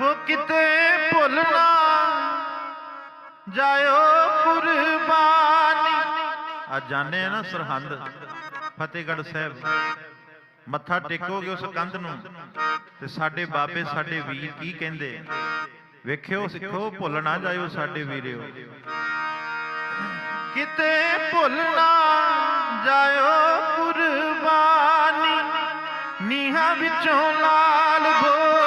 ਹੋ ਕਿਤੇ ਭੁੱਲ ਨਾ ਜਾਇਓ ਕੁਰਬਾਨੀ। ਆ ਜਾਣੇ ਨਾ ਸਰਹੰਦ, ਫਤਿਹਗੜ੍ਹ ਸਾਹਿਬ। ਮੱਥਾ ਟੇਕੋਗੇ ਉਸ ਕੰਧ ਨੂੰ ਤੇ ਸਾਡੇ ਬਾਬੇ, ਸਾਡੇ ਵੀਰ ਕੀ ਕਹਿੰਦੇ? ਵੇਖਿਓ ਸਿੱਖੋ ਭੁੱਲ ਨਾ ਜਾਇਓ ਸਾਡੇ ਵੀਰਿਓ। ਕਿਤੇ ਭੁੱਲ ਨਾ ਜਾਇਓ ਕੁਰਬਾਨੀ। ਨੀਹਾਂ ਵਿੱਚੋਂ ਲਾਲ ਬੋਲਦੇ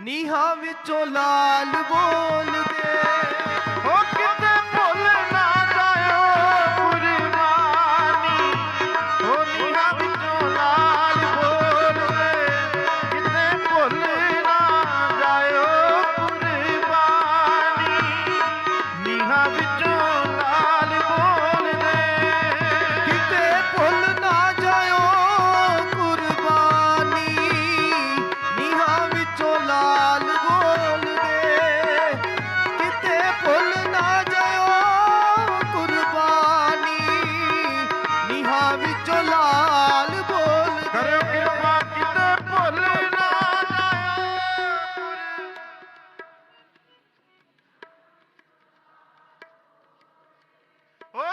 ਨੀਹਾਂ ਵਿੱਚੋਂ ਲਾਲ ਬੋਲਦੇ ਉਹ ਕਿਤੇ ਭੁੱਲ ਨਾ ਜਾਇਓ ਕੁਰਬਾਨੀ। ਉਹ ਨੀਹਾਂ ਵਿੱਚੋਂ ਲਾਲ ਬੋਲਦੇ ਕਿਤੇ ਭੁੱਲ ਨਾ ਜਾਇਓ ਕੁਰਬਾਨੀ। ਨੀਹਾਂ ਵਿੱਚੋਂ ਲਾਲ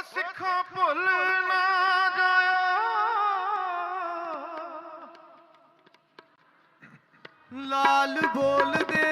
ਸਿੱਖੋ ਭੁੱਲ ਨਾ ਜਾਇਓ ਲਾਲ ਬੋਲਦੇ